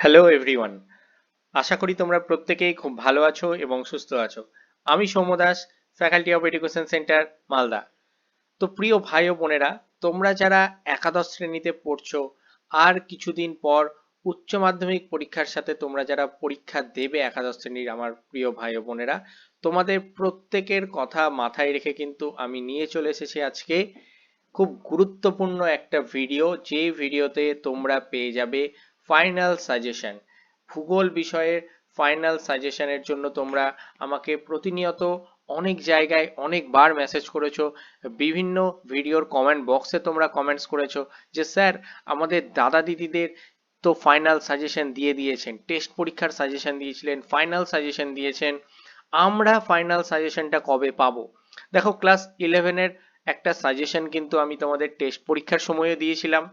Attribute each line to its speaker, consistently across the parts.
Speaker 1: Hello everyone আশা করি তোমরা প্রত্যেকেই খুব ভালো আছো এবং সুস্থ আছো। আমি Soumya Das faculty of education centre Malda. তো প্রিয় ভাই ও বোনেরা, তোমরা যারা একাদশ শ্রেণীতে পড়ছো, আর কিছুদিন পর উচ্চ মাধ্যমিক পরীক্ষার সাথে তোমরা যারা পরীক্ষা দেবে একাদশ শ্রেণির আমার প্রিয় ভাই ও বোনেরা, তোমাদের প্রত্যেকের কথা মাথায় রেখে কিন্তু আমি নিয়ে চলে এসেছি আজকে খুব গুরুত্বপূর্ণ একটা ভিডিও। যে ভিডিওতে তোমরা পেয়ে যাবে ফাইনাল সাজেশন ভূগোল বিষয়ের ফাইনাল সাজেশনের জন্য তোমরা আমাকে প্রতিনিয়ত অনেক জায়গায় অনেকবার মেসেজ করেছ, বিভিন্ন ভিডিওর কমেন্ট বক্সে তোমরা কমেন্টস করেছ যে, স্যার, আমাদের দাদা দিদিদের তো ফাইনাল সাজেশন দিয়ে দিয়েছেন টেস্ট পরীক্ষার সাজেশন দিয়েছিলেন ফাইনাল সাজেশন দিয়েছেন, আমরা ফাইনাল সাজেশনটা কবে পাবো? দেখো ক্লাস ইলেভেনের একটা সাজেশন কিন্তু আমি তোমাদের টেস্ট পরীক্ষার সময়ও দিয়েছিলাম।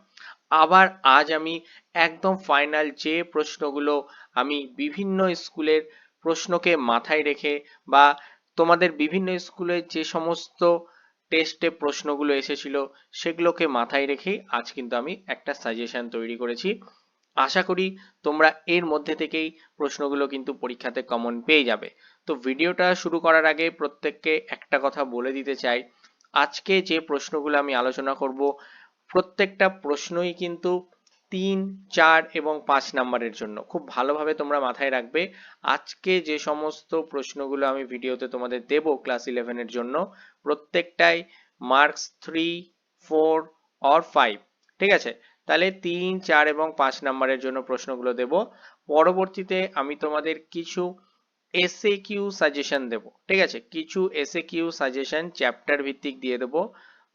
Speaker 1: আবার আজ আমি একদম ফাইনাল যে প্রশ্নগুলো আমি বিভিন্ন স্কুলের প্রশ্নকে মাথায় রেখে বা তোমাদের বিভিন্ন স্কুলে যে সমস্ত টেস্টে প্রশ্নগুলো এসেছিল সেগুলোকে মাথায় রেখেই আজ কিন্তু আমি একটা সাজেশন তৈরি করেছি। আশা করি তোমরা এর মধ্যে থেকেই প্রশ্নগুলো কিন্তু পরীক্ষাতে কমন পেয়ে যাবে। তো ভিডিওটা শুরু করার আগে প্রত্যেককে একটা কথা বলে দিতে চাই। আজকে যে প্রশ্নগুলো আমি আলোচনা করব প্রত্যেকটা প্রশ্নই কিন্তু তিন, চার এবং পাঁচ নাম্বারের জন্য। খুব ভালোভাবে তোমরা মাথায় রাখবে। আজকে যে সমস্ত প্রশ্নগুলো আমি ভিডিওতে তোমাদের দেব ক্লাস ইলেভেনের জন্য, প্রত্যেকটাই marks three, four or five, ঠিক আছে? তাহলে তিন, চার এবং পাঁচ নাম্বারের জন্য প্রশ্নগুলো দেব। পরবর্তীতে আমি তোমাদের কিছু এসএ কিউ সাজেশন দেব, ঠিক আছে? কিছু এসএ কিউ সাজেশন চ্যাপ্টার ভিত্তিক দিয়ে দেবো।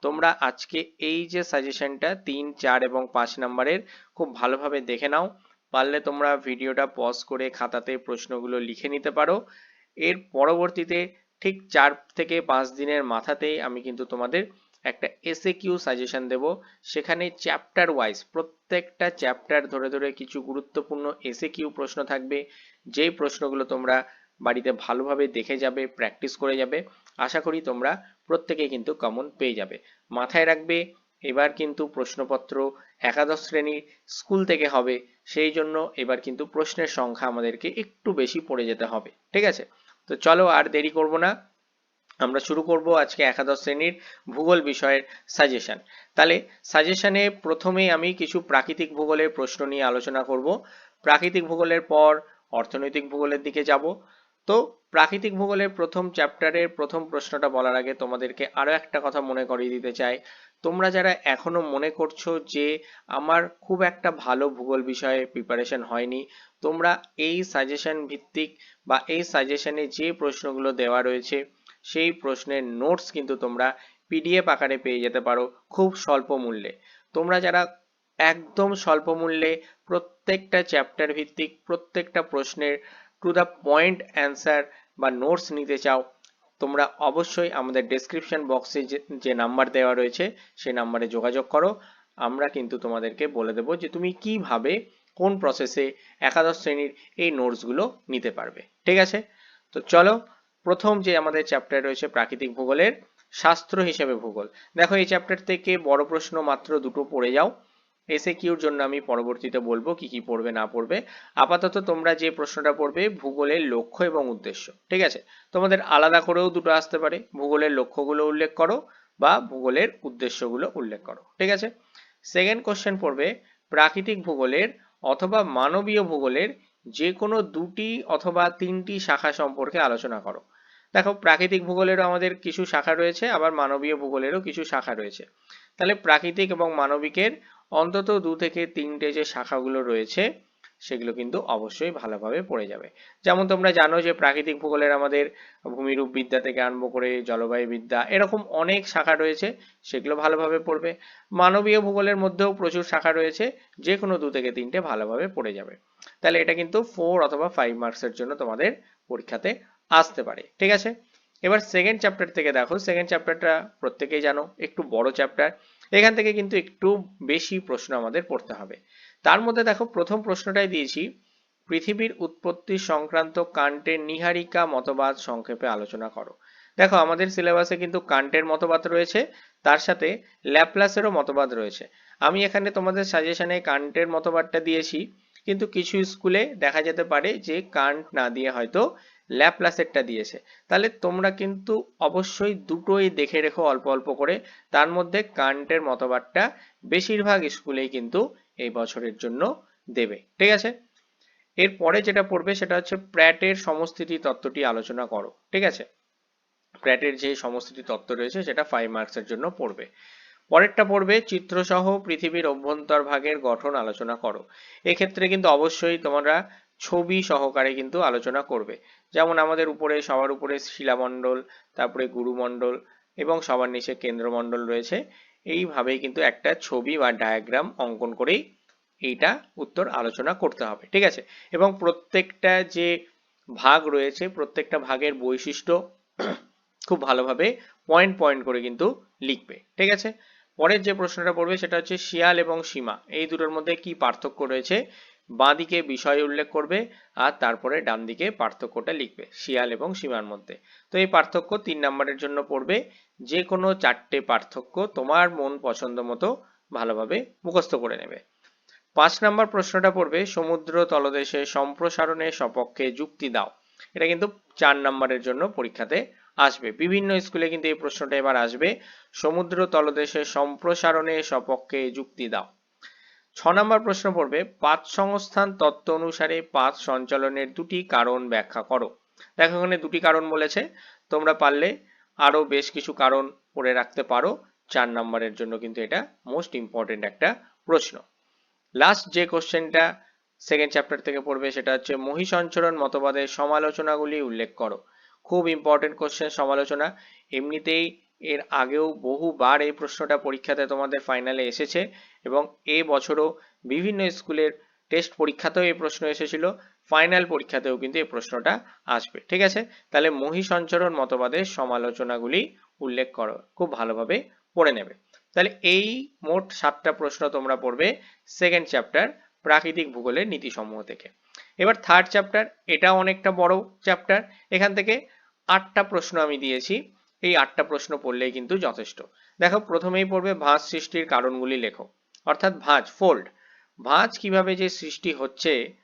Speaker 1: তোমরা আজকে এই যে সাজেশনটা তিন, চার এবং পাঁচ নাম্বারের খুব ভালোভাবে দেখে নাও। পারলে তোমরা ভিডিওটা পজ করে খাতাতে প্রশ্নগুলো লিখে নিতে পারো। এর পরবর্তীতে ঠিক চার থেকে পাঁচ দিনের মাথাতেই আমি কিন্তু তোমাদের একটা এসে কিউ সাজেশন দেব। সেখানে চ্যাপ্টার ওয়াইজ প্রত্যেকটা চ্যাপ্টার ধরে ধরে কিছু গুরুত্বপূর্ণ এসে কিউ প্রশ্ন থাকবে। যেই প্রশ্নগুলো তোমরা বাড়িতে ভালোভাবে দেখে যাবে প্র্যাকটিস করে যাবে। আশা করি তোমরা প্রত্যেকে কিন্তু কমন পেয়ে যাবে। মাথায় রাখবে, এবার কিন্তু প্রশ্নপত্র একাদশ শ্রেণির স্কুল থেকে হবে, সেই জন্য এবার কিন্তু প্রশ্নের সংখ্যা আমাদেরকে একটু বেশি পড়ে যেতে হবে, ঠিক আছে? তো চলো আর দেরি করব না। আমরা শুরু করব আজকে একাদশ শ্রেণির ভূগোল বিষয়ের সাজেশন তাহলে সাজেশনে প্রথমেই আমি কিছু প্রাকৃতিক ভূগোলের প্রশ্ন নিয়ে আলোচনা করব। প্রাকৃতিক ভূগোলের পর অর্থনৈতিক ভূগোলের দিকে যাব। তো প্রাকৃতিক ভূগোলের প্রথম চ্যাপ্টারের প্রথম প্রশ্নটা বলার আগে তোমাদেরকে আরও একটা কথা মনে করিয়ে দিতে চাই। তোমরা যারা এখনও মনে করছ যে আমার খুব একটা ভালো ভূগোল বিষয়ে প্রিপারেশন হয়নি, তোমরা এই সাজেশন ভিত্তিক বা এই সাজেশনে যে প্রশ্নগুলো দেওয়া রয়েছে, সেই প্রশ্নের নোটস কিন্তু তোমরা পিডিএফ আকারে পেয়ে যেতে পারো খুব স্বল্প মূল্যে। তোমরা যারা একদম স্বল্প মূল্যে প্রত্যেকটা চ্যাপ্টার ভিত্তিক প্রত্যেকটা প্রশ্নের টু দ্য পয়েন্ট অ্যান্সার বা নোটস নিতে চাও, তোমরা অবশ্যই আমাদের ডেসক্রিপশন বক্সে যে নাম্বার দেওয়া রয়েছে, সেই নাম্বারে যোগাযোগ করো। আমরা কিন্তু তোমাদেরকে বলে দেবো যে তুমি কীভাবে, কোন প্রসেসে একাদশ শ্রেণির এই নোটসগুলো নিতে পারবে। ঠিক আছে? তো চলো, প্রথম যে আমাদের চ্যাপ্টার রয়েছে প্রাকৃতিক ভূগোলের, শাস্ত্র হিসেবে ভূগোল। দেখো এই চ্যাপ্টার থেকে বড় প্রশ্ন মাত্র দুটো পড়ে যাও। এসে কিউর জন্য আমি পরবর্তীতে বলব কি কি পড়বে, না পড়বে। আপাতত তোমরা যে প্রশ্নটা পড়বে ভূগোলের লক্ষ্য এবং উদ্দেশ্য, ঠিক আছে? তোমাদের আলাদা করেও দুটো আসতে পারে। ভূগোলের লক্ষ্যগুলো উল্লেখ করো বা ভূগোলের উদ্দেশ্যগুলো উল্লেখ করো, ঠিক আছে? সেকেন্ড কোশ্চেন পড়বে, প্রাকৃতিক ভূগোলের অথবা মানবীয় ভূগোলের যে কোনো দুটি অথবা তিনটি শাখা সম্পর্কে আলোচনা করো। দেখো, প্রাকৃতিক ভূগোলেরও আমাদের কিছু শাখা রয়েছে, আবার মানবীয় ভূগোলেরও কিছু শাখা রয়েছে। তাহলে প্রাকৃতিক এবং মানবিকের অন্তত দু থেকে তিনটে যে শাখাগুলো রয়েছে, সেগুলো কিন্তু অবশ্যই ভালোভাবে পড়ে যাবে। যেমন তোমরা জানো যে প্রাকৃতিক ভূগোলের আমাদের ভূমিরূপ বিদ্যা থেকে আরম্ভ করে জলবায়ু বিদ্যা, এরকম অনেক শাখা রয়েছে, সেগুলো ভালোভাবে পড়বে। মানবীয় ভূগোলের মধ্যেও প্রচুর শাখা রয়েছে যে কোনো দু থেকে তিনটে ভালোভাবে পড়ে যাবে। তাহলে এটা কিন্তু ফোর অথবা ফাইভ মার্কসের জন্য তোমাদের পরীক্ষাতে আসতে পারে, ঠিক আছে? এবার সেকেন্ড চ্যাপ্টার থেকে দেখো। সেকেন্ড চ্যাপ্টারটা প্রত্যেকেই জানো, একটু বড় চ্যাপ্টার এখান থেকে কিন্তু একটু বেশি প্রশ্ন আমাদের পড়তে হবে। তার মধ্যে দেখো, প্রথম প্রশ্নটাই দিয়েছি, পৃথিবীর উৎপত্তি সংক্রান্ত কান্টের নিহারিকা মতবাদ সংক্ষেপে আলোচনা করো। দেখো, আমাদের সিলেবাসে কিন্তু কান্টের মতবাদ রয়েছে, তার সাথে ল্যাপ্লাসেরও মতবাদ রয়েছে। আমি এখানে তোমাদের সাজেশনে কান্টের মতবাদটা দিয়েছি, কিন্তু কিছু স্কুলে দেখা যেতে পারে যে কান্ট না দিয়ে হয়তো ল্যাপ্লাসেরটা দিয়েছে। তাহলে তোমরা কিন্তু অবশ্যই দুটোই দেখে রেখো অল্প অল্প করে। তার মধ্যে কান্টের মতবাদটা বেশিরভাগ স্কুলেই কিন্তু এই বছরের জন্য দেবে। ঠিক আছে? এরপরে যেটা পড়বে সেটা হচ্ছে প্র্যাটের সমস্থিতি তত্ত্বটি আলোচনা করো। ঠিক আছে? প্র্যাটের যে সমস্থিতি তত্ত্ব রয়েছে সেটা ফাইভ মার্কসের জন্য পড়বে। পরেরটা পড়বে চিত্রসহ পৃথিবীর অভ্যন্তর ভাগের গঠন আলোচনা করো। এক্ষেত্রে কিন্তু অবশ্যই তোমরা ছবি সহকারে কিন্তু আলোচনা করবে। যেমন আমাদের উপরে, সবার উপরে শিলামণ্ডল, তারপরে গুরুমণ্ডল এবং সবার নিচে কেন্দ্রমণ্ডল রয়েছে। এইভাবেই কিন্তু একটা ছবি বা ডায়াগ্রাম অঙ্কন করেই এইটা উত্তর আলোচনা করতে হবে, ঠিক আছে? এবং প্রত্যেকটা যে ভাগ রয়েছে, প্রত্যেকটা ভাগের বৈশিষ্ট্য খুব ভালোভাবে পয়েন্ট পয়েন্ট করে কিন্তু লিখবে, ঠিক আছে? পরের যে প্রশ্নটা পড়বে সেটা হচ্ছে শিয়াল এবং সীমা। এই দুটোর মধ্যে কি পার্থক্য রয়েছে? বাঁ দিকে বিষয় উল্লেখ করবে আর তারপরে ডান দিকে পার্থক্যটা লিখবে, শিয়াল এবং সীমার মধ্যে। তো এই পার্থক্য তিন নম্বরের জন্য পড়বে যে কোনো চারটে পার্থক্য তোমার মন পছন্দ মতো ভালোভাবে মুখস্থ করে নেবে। পাঁচ নম্বর প্রশ্নটা পড়বে, সমুদ্র তলদেশে সম্প্রসারণের সপক্ষে যুক্তি দাও। এটা কিন্তু চার নম্বরের জন্য পরীক্ষাতে আসবে। বিভিন্ন স্কুলে কিন্তু এই প্রশ্নটা এবার আসবে, সমুদ্র তলদেশে সম্প্রসারণে সপক্ষে যুক্তি দাও। ছ নম্বর প্রশ্ন পড়বে পাঁচ সংস্থান তত্ত্ব অনুসারে পাঁচ সঞ্চালনের দুটি কারণ ব্যাখ্যা করো। দেখো এখানে দুটি কারণ বলেছে, তোমরা পারলে আরও বেশ কিছু কারণ পড়ে রাখতে পারো, চার নম্বরের জন্য কিন্তু এটা মোস্ট ইম্পর্টেন্ট একটা প্রশ্ন। লাস্ট যে কোশ্চেনটা সেকেন্ড চ্যাপ্টার থেকে পড়বে, সেটা হচ্ছে মহিষঞ্চরণ মতবাদের সমালোচনাগুলি উল্লেখ করো। খুব ইম্পর্টেন্ট কোশ্চেন সমালোচনা। এমনিতেই এর আগেও বহুবার এই প্রশ্নটা পরীক্ষাতে তোমাদের ফাইনালে এসেছে এবং এ বছরও বিভিন্ন স্কুলের টেস্ট পরীক্ষাতেও এই প্রশ্ন এসেছিল ফাইনাল পরীক্ষাতেও কিন্তু এই প্রশ্নটা আসবে। ঠিক আছে? তাহলে মহিষঞ্চরণ মতবাদের সমালোচনাগুলি উল্লেখ করো, খুব ভালোভাবে পড়ে নেবে। তাহলে এই মোট সাতটা প্রশ্ন তোমরা পড়বে সেকেন্ড চ্যাপ্টার প্রাকৃতিক ভূগোলের নীতিসমূহ থেকে। এবার থার্ড চ্যাপ্টার এটা অনেকটা বড় চ্যাপ্টার এখান থেকে আটটা প্রশ্ন আমি দিয়েছি। এই আটটা প্রশ্ন পড়লেই কিন্তু যথেষ্ট। দেখো, প্রথমেই পড়বে ভাঁজ সৃষ্টির কারণগুলি লেখো। অর্থাৎ ভাঁজ ফোল্ড ভাঁজ কীভাবে যে সৃষ্টি হচ্ছে,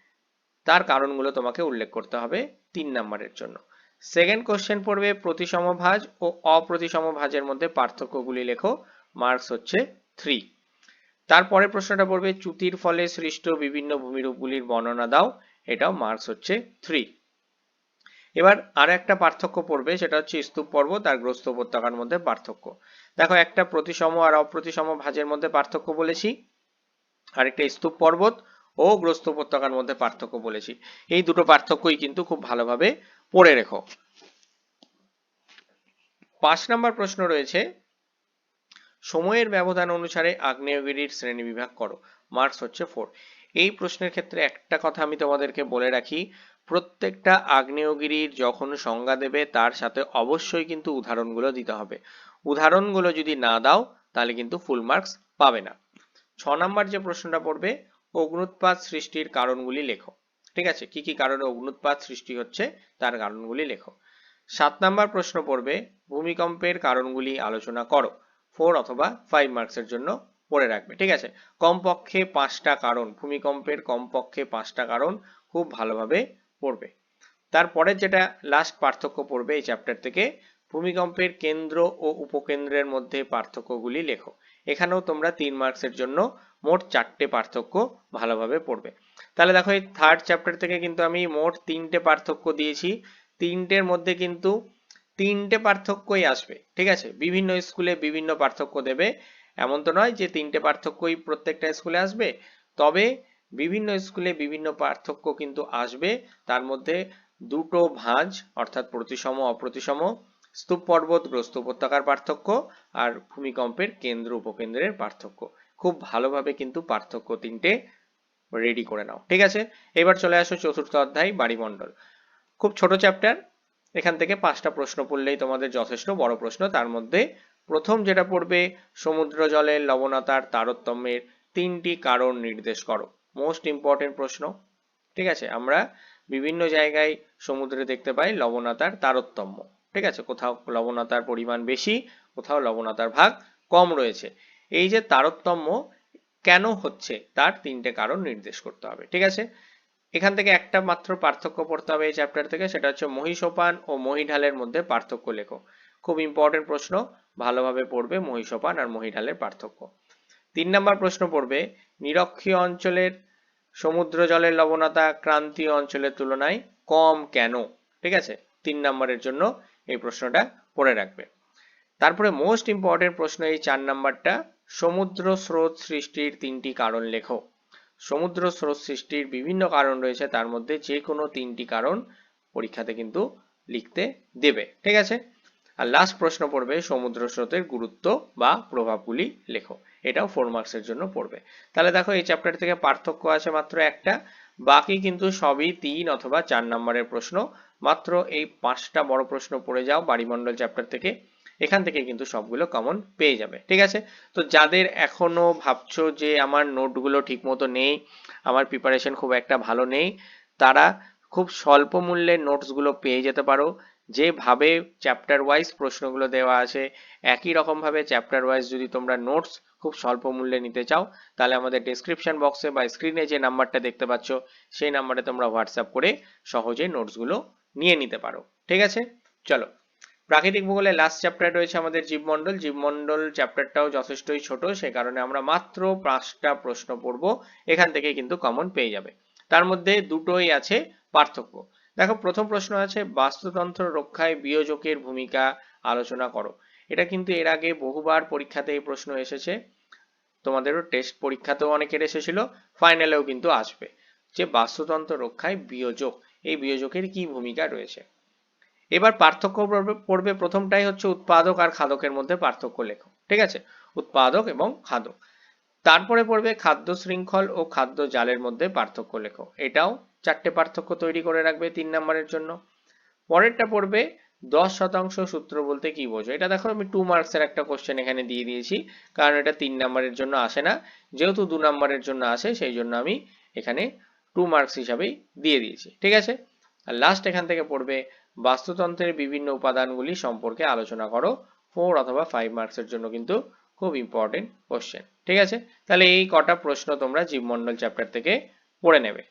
Speaker 1: তার কারণগুলো তোমাকে উল্লেখ করতে হবে তিন নাম্বারের জন্য। সেকেন্ড কোশ্চেন পড়বে, প্রতিসম ভাঁজ ও অপ্রতিসম ভাঁজের মধ্যে পার্থক্যগুলি লেখো। মার্কস হচ্ছে থ্রি তারপরে প্রশ্নটা পড়বে চ্যুতির ফলে সৃষ্ট বিভিন্ন ভূমিরূপগুলির বর্ণনা দাও। এটাও মার্কস হচ্ছে থ্রি এবার আর একটা পার্থক্য পড়বে, সেটা হচ্ছে স্তূপ পর্বত আর গ্রস্ত উপত্যকার মধ্যে পার্থক্য। দেখো, একটা প্রতিসম আর অপ্রতিসম ভাজের মধ্যে পার্থক্য বলেছি, আরেকটা স্তূপ পর্বত ও গ্রস্ত উপত্যকার মধ্যে পার্থক্য বলেছি। এই দুটো পার্থক্যই কিন্তু খুব ভালোভাবে পড়ে রেখো। পাঁচ নাম্বার প্রশ্ন রয়েছে, সময়ের ব্যবধান অনুসারে আগ্নেয়গিরির শ্রেণি বিভাগ করো। মার্কস হচ্ছে ফোর। এই প্রশ্নের ক্ষেত্রে একটা কথা আমি তোমাদেরকে বলে রাখি প্রত্যেকটা আগ্নেয়গিরির যখন সংজ্ঞা দেবে, তার সাথে অবশ্যই কিন্তু উদাহরণগুলো দিতে হবে। উদাহরণগুলো যদি না দাও, তাহলে কিন্তু ফুল মার্কস পাবে না। ছ নাম্বার যে প্রশ্নটা পড়বে, অগ্নুৎপাত সৃষ্টির কারণগুলি লেখো। ঠিক আছে? কি কি কারণে অগ্নুৎপাত সৃষ্টি হচ্ছে, তার কারণগুলি লেখো। সাত নাম্বার প্রশ্ন পড়বে, ভূমিকম্পের কারণগুলি আলোচনা করো। ফোর অথবা ফাইভ মার্কসের জন্য পড়ে রাখবে। ঠিক আছে? কমপক্ষে পাঁচটা কারণ, ভূমিকম্পের কমপক্ষে পাঁচটা কারণ খুব ভালোভাবে পড়বে। তারপরে যেটা লাস্ট পার্থক্য পড়বে এই চ্যাপ্টার থেকে, ভূমিকম্পের কেন্দ্র ও উপকেন্দ্রের মধ্যে পার্থক্যগুলি লেখো। এখানেও তোমরা তিন মার্কসের জন্য মোট চারটে পার্থক্য ভালোভাবে পড়বে। তাহলে দেখো এই থার্ড চ্যাপ্টার থেকে কিন্তু আমি মোট তিনটে পার্থক্য দিয়েছি। তিনটের মধ্যে কিন্তু তিনটে পার্থক্যই আসবে, ঠিক আছে? বিভিন্ন স্কুলে বিভিন্ন পার্থক্য দেবে। এমন তো নয় যে তিনটে পার্থক্যই প্রত্যেকটা স্কুলে আসবে। তবে বিভিন্ন স্কুলে বিভিন্ন পার্থক্য কিন্তু আসবে। তার মধ্যে দুটো ভাঁজ, অর্থাৎ প্রতিসম, অপ্রতিসম, স্তূপ পর্বত, গ্রস্ত উপত্যকার পার্থক্য আর ভূমিকম্পের কেন্দ্র উপকেন্দ্রের পার্থক্য। খুব ভালোভাবে কিন্তু পার্থক্য তিনটে রেডি করে নাও। ঠিক আছে? এবার চলে আসো চতুর্থ অধ্যায়, বাড়িমণ্ডল। খুব ছোট চ্যাপ্টার এখান থেকে পাঁচটা প্রশ্ন পড়লেই তোমাদের যথেষ্ট বড় প্রশ্ন। তার মধ্যে প্রথম যেটা পড়বে, সমুদ্র জলের লবণতার তারতম্যের তিনটি কারণ নির্দেশ করো। মোস্ট ইম্পর্টেন্ট প্রশ্ন। ঠিক আছে? আমরা বিভিন্ন জায়গায় সমুদ্রে দেখতে পাই লবণাতার তারতম্য। ঠিক আছে? কোথাও লবণতার পরিমাণ বেশি, কোথাও লবণতার ভাগ কম রয়েছে। এই যে তারতম্য কেন হচ্ছে তার তিনটে কারণ নির্দেশ করতে হবে। ঠিক আছে? এখান থেকে একটা মাত্র পার্থক্য পড়তে হবে এই চ্যাপ্টার থেকে, সেটা হচ্ছে মহিষোপান ও মহিঢালের মধ্যে পার্থক্য লেখো। খুব ইম্পর্টেন্ট প্রশ্ন, ভালোভাবে পড়বে মহিষোপান আর মহিঢালের পার্থক্য। তিন নম্বর প্রশ্ন পড়বে, নিরক্ষীয় অঞ্চলের সমুদ্র জলের লবণতা ক্রান্তীয় অঞ্চলের তুলনায় কম কেন? ঠিক আছে? তিন নম্বরের জন্য এই প্রশ্নটা পড়ে রাখবে। তারপরে মোস্ট ইম্পর্টেন্ট প্রশ্ন এই চার নাম্বারটা, সমুদ্র স্রোত সৃষ্টির তিনটি কারণ লেখো। সমুদ্র স্রোত সৃষ্টির বিভিন্ন কারণ রয়েছে, তার মধ্যে যে কোনো তিনটি কারণ পরীক্ষাতে কিন্তু লিখতে দেবে। ঠিক আছে? আর লাস্ট প্রশ্ন পড়বে, সমুদ্র স্রোতের গুরুত্ব বা প্রভাবগুলি লেখো। এটাও ফোর মার্কসের জন্য পড়বে। তাহলে দেখো এই চ্যাপ্টার থেকে পার্থক্য আছে মাত্র একটা। বাকি কিন্তু সবই তিন অথবা চার নম্বরের প্রশ্ন। মাত্র এই পাঁচটা বড় প্রশ্ন পড়ে যাও বাড়িমণ্ডল চ্যাপ্টার থেকে। এখান থেকে কিন্তু সবগুলো কমন পেয়ে যাবে, ঠিক আছে? তো যাদের এখনও ভাবছ যে আমার নোটগুলো ঠিক মতো নেই, আমার প্রিপারেশন খুব একটা ভালো নেই, তারা খুব স্বল্প মূল্যের নোটসগুলো পেয়ে যেতে পারো। যেভাবে চ্যাপ্টার ওয়াইজ প্রশ্নগুলো দেওয়া আছে, একই রকমভাবে চ্যাপ্টার ওয়াইজ যদি তোমরা নোটস খুব স্বল্প মূল্যে নিতে চাও, তাহলে আমাদের ডিসক্রিপশন বক্সে বা স্ক্রিনে যে নাম্বারটা দেখতে পাচ্ছ, সেই নাম্বারে তোমরা হোয়াটসঅ্যাপ করে সহজে নোটসগুলো নিয়ে নিতে পারো। ঠিক আছে? চলো। প্রাকৃতিক ভূগোলের লাস্ট চ্যাপ্টার রয়েছে আমাদের জীবমণ্ডল। জীবমণ্ডল চ্যাপ্টারটাও যথেষ্টই ছোট, সে কারণে আমরা মাত্র পাঁচটা প্রশ্ন পড়ব। এখান থেকে কিন্তু কমন পেয়ে যাবে। তার মধ্যে দুটোই আছে পার্থক্য। দেখো, প্রথম প্রশ্ন আছে, বাস্তুতন্ত্র রক্ষায় বিয়োজকের ভূমিকা আলোচনা করো। এটা কিন্তু এর আগে বহুবার পরীক্ষাতে এই প্রশ্ন এসেছে। তোমাদেরও টেস্ট পরীক্ষাতেও অনেকের এসেছিল, ফাইনালেও কিন্তু আসবে। যে বাস্তুতন্ত্র রক্ষায় বিয়োজক, এই বিয়োজকের কি ভূমিকা রয়েছে? এবার পার্থক্য পড়বে প্রথমটাই হচ্ছে উৎপাদক আর খাদকের মধ্যে পার্থক্য লেখো, ঠিক আছে? উৎপাদক এবং খাদক। তারপরে পড়বে খাদ্য শৃঙ্খল ও খাদ্য জালের মধ্যে পার্থক্য লেখো। এটাও চারটে পার্থক্য তৈরি করে রাখবে তিন নম্বরের জন্য। পরেরটা পড়বে, দশ শতাংশ সূত্র বলতে কি বোঝো? এটা দেখো, আমি টু মার্কসের একটা কোশ্চেন এখানে দিয়ে দিয়েছি, কারণ এটা তিন নম্বরের জন্য আসে না। যেহেতু দু নম্বরের জন্য আসে, সেই জন্য আমি এখানে টু মার্কস হিসাবেই দিয়ে দিয়েছি। ঠিক আছে? আর লাস্ট এখান থেকে পড়বে, বাস্তুতন্ত্রের বিভিন্ন উপাদানগুলি সম্পর্কে আলোচনা করো ফোর অথবা ফাইভ মার্কসের জন্য কিন্তু খুব ইম্পর্টেন্ট কোশ্চেন ঠিক আছে? তাহলে এই কটা প্রশ্ন তোমরা জীবমণ্ডল চ্যাপ্টার থেকে পড়ে নেবে।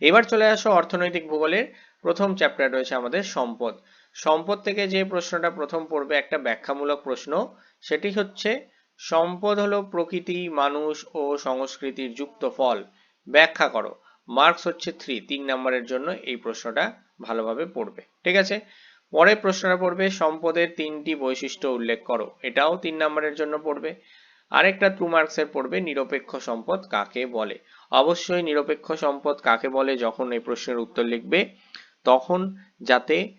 Speaker 1: এবার চলে আসো অর্থনৈতিক ভূগোলের প্রথম চ্যাপ্টার রয়েছে আমাদের সম্পদ। সম্পদ থেকে যে প্রশ্নটা প্রথম পড়বে একটা ব্যাখ্যামূলক প্রশ্ন, সেটি হচ্ছে, সম্পদ হলো প্রকৃতি, মানুষ ও সংস্কৃতির যুক্ত ফল। ব্যাখ্যা করো। মার্কস হচ্ছে থ্রি তিন নম্বরের জন্য এই প্রশ্নটা ভালোভাবে পড়বে। ঠিক আছে? পরের প্রশ্নটা পড়বে, সম্পদের তিনটি বৈশিষ্ট্য উল্লেখ করো। এটাও তিন নম্বরের জন্য পড়বে। আরেকটা টু মার্কসের পড়বে নিরপেক্ষ সম্পদ কাকে বলে? অবশ্যই নিরপেক্ষ সম্পদ কাকে বলে যখন এই প্রশ্নের উত্তর লিখবে? তখন যাতে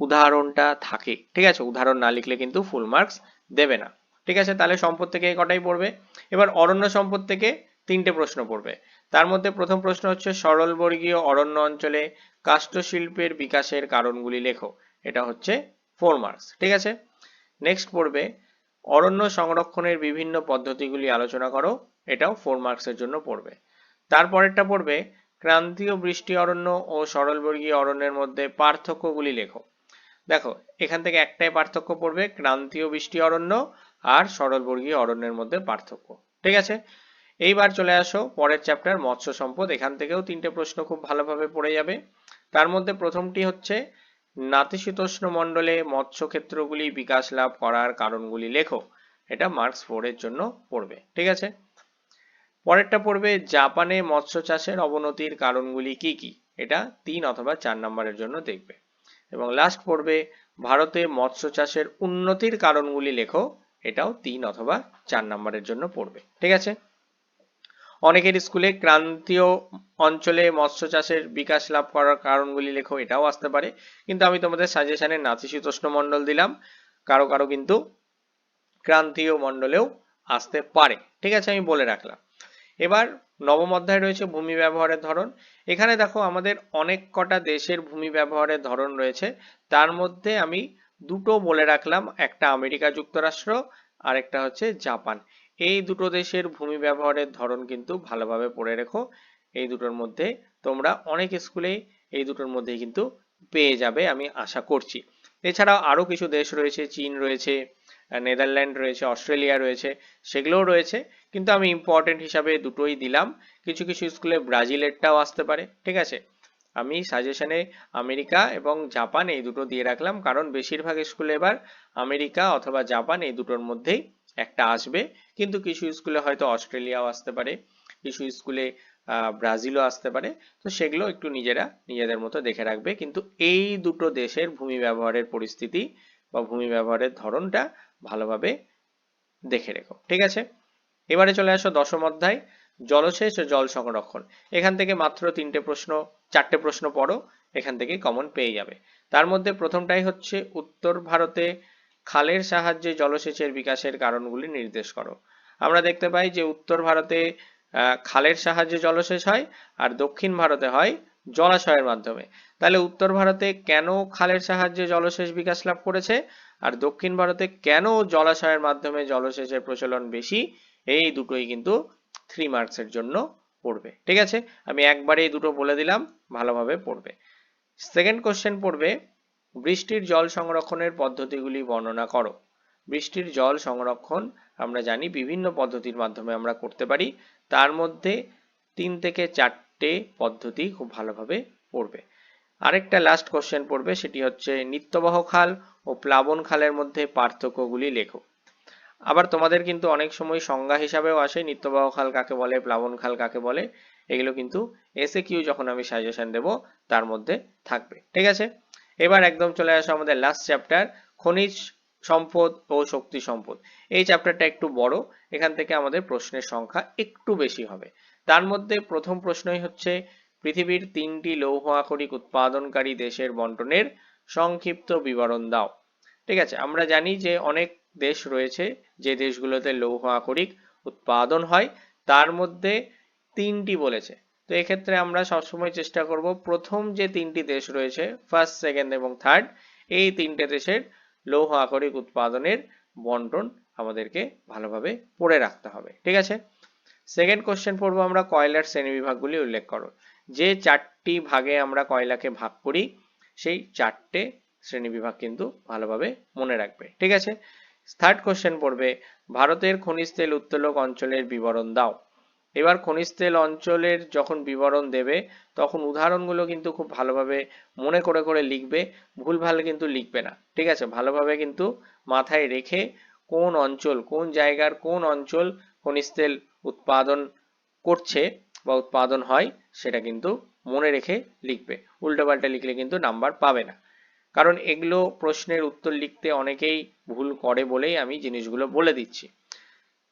Speaker 1: উদাহরণটা থাকে। ঠিক আছে? উদাহরণ না লিখলে কিন্তু ফুল মার্কস দেবে না। ঠিক আছে? তাহলে সম্পদ থেকে কটাই পড়বে? এবার অরণ্য সম্পদ থেকে তিনটে প্রশ্ন পড়বে। তার মধ্যে প্রথম প্রশ্ন হচ্ছে, সরলবর্গীয় অরণ্য অঞ্চলে কাষ্ঠশিল্পের বিকাশের কারণগুলি লেখো। এটা হচ্ছে ফোর মার্কস ঠিক আছে? নেক্সট পড়বে অরণ্য সংরক্ষণের বিভিন্ন পদ্ধতিগুলি আলোচনা করো, এটাও ফোর মার্কসের জন্য পড়বে। তারপরেরটা পড়বে, ক্রান্তীয় বৃষ্টি অরণ্য ও সরলবর্গীয় অরণ্যের মধ্যে পার্থক্যগুলি লেখো। দেখো, এখান থেকে একটাই পার্থক্য পড়বে, ক্রান্তীয় বৃষ্টি অরণ্য আর সরলবর্গীয় অরণ্যের মধ্যে পার্থক্য। ঠিক আছে? এইবার চলে আসো, পরের চ্যাপ্টার মৎস্য সম্পদ, এখান থেকেও তিনটে প্রশ্ন খুব ভালোভাবে পড়ে যাবে। তার মধ্যে প্রথমটি হচ্ছে নাতিশীতোষ্ণ মণ্ডলে মৎস্য ক্ষেত্রগুলি বিকাশ লাভ করার কারণগুলি লেখো। এটা মার্কস ফোর এর জন্য পড়বে, ঠিক আছে? পরেরটা পড়বে, জাপানে মৎস্য চাষের অবনতির কারণগুলি কি কি? এটা তিন অথবা চার নম্বরের জন্য দেখবে। এবং লাস্ট পড়বে, ভারতে মৎস্য চাষের উন্নতির কারণগুলি লেখো, এটাও তিন অথবা চার নম্বরের জন্য পড়বে, ঠিক আছে? অনেকের স্কুলে ক্রান্তীয় অঞ্চলে মৎস্য চাষের বিকাশ লাভ করার কারণগুলি লেখো এটাও আসতে পারে। কিন্তু আমি তোমাদের সাজেশনে নাতিশীতোষ্ণ মণ্ডল দিলাম। কারও কারও কিন্তু ক্রান্তীয় মণ্ডলেও আসতে পারে। ঠিক আছে, আমি বলে রাখলাম। এবার নবম অধ্যায় রয়েছে ভূমি ব্যবহারের ধরন। এখানে দেখো আমাদের অনেক কটা দেশের ভূমি ব্যবহারের ধরন রয়েছে। তার মধ্যে আমি দুটো বলে রাখলাম। একটা আমেরিকা যুক্তরাষ্ট্র আর একটা হচ্ছে জাপান। এই দুটো দেশের ভূমি ব্যবহারের ধরন কিন্তু ভালোভাবে পড়ে রেখো। এই দুটোর মধ্যে তোমরা অনেক স্কুলে এই দুটোর মধ্যেই কিন্তু পেয়ে যাবে আমি আশা করছি। এছাড়াও আরও কিছু দেশ রয়েছে, চীন রয়েছে, নেদারল্যান্ড রয়েছে, অস্ট্রেলিয়া রয়েছে, সেগুলোও রয়েছে। কিন্তু আমি ইম্পর্টেন্ট হিসাবে দুটোই দিলাম। কিছু কিছু স্কুলে ব্রাজিলেরটাও আসতে পারে, ঠিক আছে? আমি সাজেশনে আমেরিকা এবং জাপান এই দুটো দিয়ে রাখলাম। কারণ বেশিরভাগ স্কুলে এবার আমেরিকা অথবা জাপান এই দুটোর মধ্যেই একটা আসবে। কিন্তু কিছু স্কুলে হয়তো অস্ট্রেলিয়াও আসতে পারে, কিছু স্কুলে ব্রাজিলও আসতে পারে। তো সেগুলো একটু নিজেরা, নিজেদের মতো দেখে রাখবে। কিন্তু এই দুটো দেশের ভূমি ব্যবহারের পরিস্থিতি বা ভূমি ব্যবহারের ধরনটা ভালোভাবে দেখে রেখো। ঠিক আছে? এবারে চলে আসো দশম অধ্যায়, জলসেচ ও জল সংরক্ষণ। এখান থেকে মাত্র তিনটে প্রশ্ন, চারটে প্রশ্ন পড়ো, এখান থেকে কমন পেয়ে যাবে। তার মধ্যে প্রথমটাই হচ্ছে, উত্তর ভারতে খালের সাহায্যে জলসেচের বিকাশের কারণগুলি নির্দেশ করো। আমরা দেখতে পাই যে উত্তর ভারতে খালের সাহায্যে জলসেচ হয় আর দক্ষিণ ভারতে হয় জলাশয়ের মাধ্যমে। তাহলে উত্তর ভারতে কেন খালের সাহায্যে জলসেচ বিকাশ লাভ করেছে আর দক্ষিণ ভারতে কেন জলাশয়ের মাধ্যমে জলসেচের প্রচলন বেশি? এই দুটোই কিন্তু থ্রি মার্কসের জন্য পড়বে। ঠিক আছে? আমি একবারে এই দুটো বলে দিলাম, ভালোভাবে পড়বে। সেকেন্ড কোশ্চেন পড়বে বৃষ্টির জল সংরক্ষণের পদ্ধতিগুলি বর্ণনা করো। বৃষ্টির জল সংরক্ষণ আমরা জানি বিভিন্ন পদ্ধতির মাধ্যমে আমরা করতে পারি। তার মধ্যে তিন থেকে চারটে পদ্ধতি খুব ভালোভাবে পড়বে। আরেকটা লাস্ট কোশ্চেন পড়বে, সেটি হচ্ছে নিত্যবহ খাল ও প্লাবন খালের মধ্যে পার্থক্যগুলি লেখো। আবার তোমাদের কিন্তু অনেক সময় সংজ্ঞা হিসাবেও আসে, নিত্যবাহ খাল কাকে বলে, প্লাবন খাল কাকে বলে। এগুলো কিন্তু এসে কিউ যখন আমি সাজেশন দেব, তার মধ্যে থাকবে। ঠিক আছে? এবার একদম চলে আসো আমাদের লাস্ট চ্যাপ্টার খনিজ সম্পদ ও শক্তি সম্পদ। এই চ্যাপ্টারটা একটু বড়, এখান থেকে আমাদের প্রশ্নের সংখ্যা একটু বেশি হবে। তার মধ্যে প্রথম প্রশ্নই হচ্ছে, পৃথিবীর তিনটি লৌহ আকরিক উৎপাদনকারী দেশের বন্টনের সংক্ষিপ্ত বিবরণ দাও। ঠিক আছে, আমরা জানি যে অনেক দেশ রয়েছে যে দেশগুলোতে লৌহ আকরিক উৎপাদন হয়, তার মধ্যে তিনটি বলেছে। তো এক্ষেত্রে আমরা সবসময় চেষ্টা করব প্রথম যে তিনটি দেশ রয়েছে ফার্স্ট সেকেন্ড এবং থার্ড এই তিনটে দেশের লৌহ আকরিক উৎপাদনের বন্টন আমাদেরকে ভালোভাবে পড়ে রাখতে হবে, ঠিক আছে? সেকেন্ড কোশ্চেন পড়ব আমরা, কয়লার শ্রেণীবিভাগগুলি উল্লেখ করো। যে চারটি ভাগে আমরা কয়লাকে ভাগ করি, সেই চারটে শ্রেণীবিভাগ কিন্তু ভালোভাবে মনে রাখবে, ঠিক আছে? থার্ড কোশ্চেন পড়বে, ভারতের খনিজ তেল উত্তোলক অঞ্চলের বিবরণ দাও। এবার খনিজ তেল অঞ্চলের যখন বিবরণ দেবে, তখন উদাহরণগুলো কিন্তু খুব ভালোভাবে মনে করে করে লিখবে, ভুলভাল কিন্তু লিখবে না। ঠিক আছে? ভালোভাবে কিন্তু মাথায় রেখে কোন অঞ্চল, কোন জায়গার কোন অঞ্চল খনিজ তেল উৎপাদন করছে বা উৎপাদন হয়, সেটা কিন্তু মনে রেখে লিখবে। উল্টোপাল্টা লিখলে কিন্তু নাম্বার পাবে না। কারণ এগুলো প্রশ্নের উত্তর লিখতে অনেকেই ভুল করে বলেই আমি জিনিসগুলো বলে দিচ্ছি।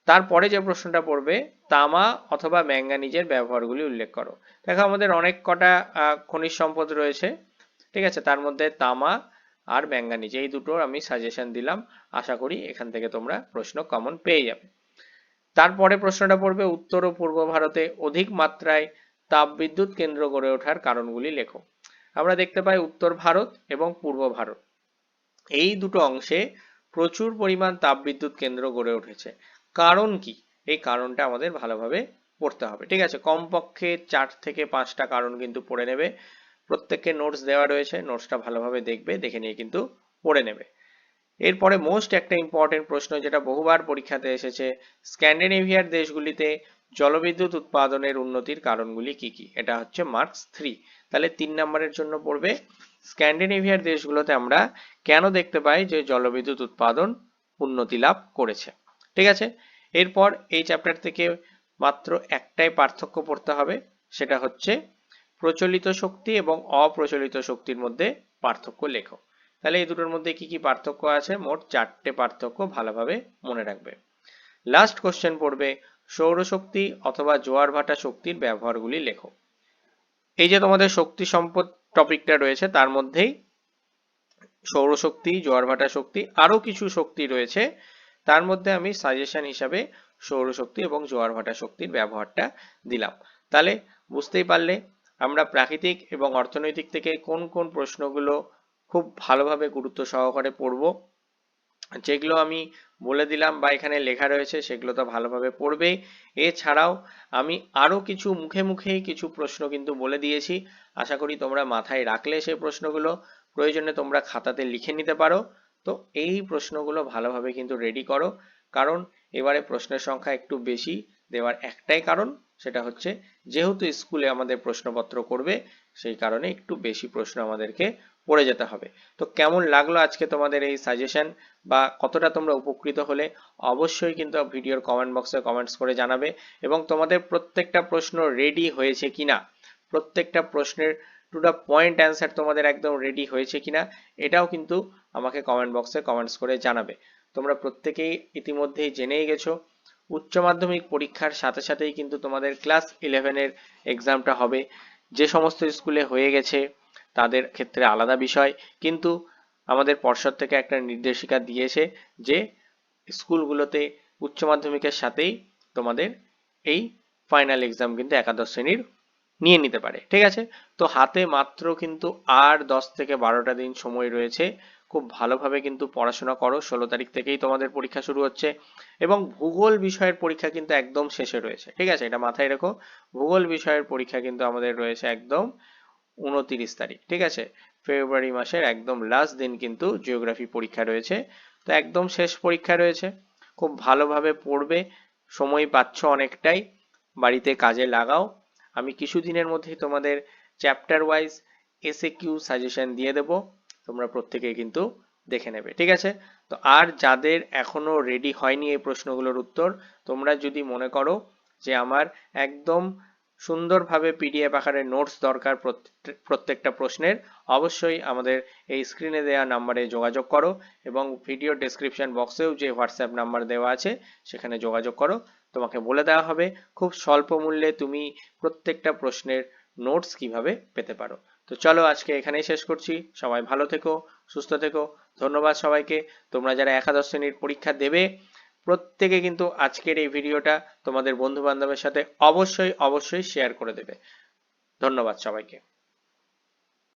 Speaker 1: তারপরে যে প্রশ্নটা পড়বে, তামা অথবা ম্যাঙ্গানিজের ব্যবহারগুলি উল্লেখ করো। দেখো আমাদের অনেক কটা খনিজ সম্পদ রয়েছে, ঠিক আছে? তার মধ্যে তামা আর ম্যাঙ্গানিজ এই দুটো আমি সাজেশন দিলাম। আশা করি এখান থেকে তোমরা প্রশ্ন কমন পেয়ে যাবে। তারপরে প্রশ্নটা পড়বে, উত্তর ও পূর্ব ভারতে অধিক মাত্রায় তাপবিদ্যুৎ কেন্দ্র গড়ে ওঠার কারণগুলি লেখো। আমরা দেখতে পাই উত্তর ভারত এবং পূর্ব ভারত। এই দুটো অংশে প্রচুর পরিমাণ তাপবিদ্যুৎ কেন্দ্র গড়ে উঠেছে। কারণ কি? এই কারণটা আমাদের ভালোভাবে পড়তে হবে। ঠিক আছে? কমপক্ষে চার থেকে পাঁচটা কারণ কিন্তু পড়ে নেবে। প্রত্যেককে নোটস দেওয়া রয়েছে। নোটসটা ভালোভাবে দেখবে, দেখে নিয়ে কিন্তু পড়ে নেবে। এরপরে মোস্ট একটা ইম্পর্টেন্ট প্রশ্ন যেটা বহুবার পরীক্ষাতে এসেছে, স্ক্যান্ডিনেভিয়ার দেশগুলিতে জলবিদ্যুৎ উৎপাদনের উন্নতির কারণগুলি কি কি? এটা হচ্ছে মার্কস থ্রি। তাহলে তিন নম্বরের জন্য পড়বে, স্ক্যান্ডিনেভিয়ার দেশগুলোতে আমরা কেন দেখতে পাই যে জলবিদ্যুৎ উৎপাদন উন্নতি লাভ করেছে? ঠিক আছে? এরপর এই চ্যাপ্টার থেকে মাত্র একটাই পার্থক্য পড়তে হবে, সেটা হচ্ছে প্রচলিত শক্তি এবং অপ্রচলিত শক্তির মধ্যে পার্থক্য লেখো। তাহলে এই দুটোর মধ্যে কি কি পার্থক্য আছে? মোট চারটে পার্থক্য ভালোভাবে মনে রাখবে। লাস্ট কোশ্চেন পড়বে, সৌরশক্তি অথবা জোয়ার ভাটা শক্তির ব্যবহারগুলি লেখো। এই যে তোমাদের শক্তি সম্পদ টপিকটা রয়েছে, তার মধ্যেই সৌরশক্তি, জোয়ার ভাটা শক্তি আরও কিছু শক্তি রয়েছে তার মধ্যে আমি সাজেশন হিসাবে সৌরশক্তি এবং জোয়ার ভাটা শক্তির ব্যবহারটা দিলাম। তাহলে বুঝতেই পারলে আমরা প্রাকৃতিক এবং অর্থনৈতিক থেকে কোন কোন প্রশ্নগুলো খুব ভালোভাবে গুরুত্ব সহকারে পড়ব, যেগুলো আমি বলে দিলাম বা এখানে লেখা রয়েছে সেগুলো তো ভালোভাবে পড়বে এছাড়াও আমি আরও কিছু মুখে মুখেই কিছু প্রশ্ন কিন্তু বলে দিয়েছি। আশা করি তোমরা মাথায় রাখলে সেই প্রশ্নগুলো। প্রয়োজনে তোমরা খাতাতে লিখে নিতে পারো। তো এই প্রশ্নগুলো ভালোভাবে কিন্তু রেডি করো। কারণ এবারে প্রশ্নের সংখ্যা একটু বেশি দেওয়ার একটাই কারণ, সেটা হচ্ছে যেহেতু স্কুলে আমাদের প্রশ্নপত্র করবে, সেই কারণে একটু বেশি প্রশ্ন আমাদেরকে পড়ে যেতে হবে। তো কেমন লাগল আজকে তোমাদের এই সাজেশন বা কতটা তোমরা উপকৃত হলে অবশ্যই কিন্তু ভিডিওর কমেন্ট বক্সে কমেন্টস করে জানাবে এবং তোমাদের প্রত্যেকটা প্রশ্ন রেডি হয়েছে কিনা, প্রত্যেকটা প্রশ্নের টু দ্য পয়েন্ট অ্যান্সার তোমাদের একদম রেডি হয়েছে কিনা, এটাও কিন্তু আমাকে কমেন্ট বক্সে কমেন্টস করে জানাবে। তোমরা প্রত্যেকেই ইতিমধ্যেই জেনেই গেছো। উচ্চ মাধ্যমিক পরীক্ষার সাথে সাথেই কিন্তু তোমাদের ক্লাস ইলেভেনের এক্সামটা হবে। যে সমস্ত স্কুলে হয়ে গেছে, তাদের ক্ষেত্রে আলাদা বিষয়। কিন্তু আমাদের পর্ষদ থেকে একটা নির্দেশিকা দিয়েছে যে স্কুলগুলোতে উচ্চ মাধ্যমিকের সাথেই তোমাদের এই ফাইনাল এক্সাম কিন্তু একাদশ শ্রেণির নিয়ে নিতে পারে, ঠিক আছে? তো হাতে মাত্র কিন্তু আর দশ থেকে বারোটা দিন সময় রয়েছে। খুব ভালোভাবে কিন্তু পড়াশোনা করো, ষোলো তারিখ থেকেই তোমাদের পরীক্ষা শুরু হচ্ছে এবং ভূগোল বিষয়ের পরীক্ষা কিন্তু একদম শেষে রয়েছে, ঠিক আছে? এটা মাথায় রেখো। ভূগোল বিষয়ের পরীক্ষা কিন্তু আমাদের রয়েছে একদম উনতিরিশ তারিখ, ঠিক আছে? ফেব্রুয়ারি মাসের একদম লাস্ট দিন কিন্তু জিওগ্রাফি পরীক্ষা রয়েছে। তো একদম শেষ পরীক্ষা রয়েছে। খুব ভালোভাবে পড়বে, সময় পাচ্ছ অনেকটাই। বাড়িতে কাজে লাগাও। আমি কিছুদিনের মধ্যেই তোমাদের চ্যাপ্টার ওয়াইজ এসে কিউ সাজেশন দিয়ে দেবো। তোমরা প্রত্যেকে কিন্তু দেখে নেবে, ঠিক আছে? তো আর যাদের এখনও রেডি হয়নি এই প্রশ্নগুলোর উত্তর, তোমরা যদি মনে করো যে আমার একদম সুন্দরভাবে পিডিএফ আকারে নোটস দরকার প্রত্যেকটা প্রশ্নের, অবশ্যই আমাদের এই স্ক্রিনে দেওয়া নাম্বারে যোগাযোগ করো এবং ভিডিও ডেসক্রিপশন বক্সেও যে হোয়াটসঅ্যাপ নাম্বার দেওয়া আছে, সেখানে যোগাযোগ করো। তোমাকে বলে দেওয়া হবে, খুব স্বল্প মূল্যে তুমি প্রত্যেকটা প্রশ্নের নোটস কীভাবে পেতে পারো। তো চলো আজকে এখানেই শেষ করছি। সবাই ভালো থেকো, সুস্থ থেকো। ধন্যবাদ সবাইকে। তোমরা যারা একাদশ শ্রেণির পরীক্ষা দেবে, প্রত্যেকে কিন্তু আজকের এই ভিডিওটা তোমাদের বন্ধু বান্ধবের সাথে অবশ্যই অবশ্যই শেয়ার করে দেবে। ধন্যবাদ সবাইকে।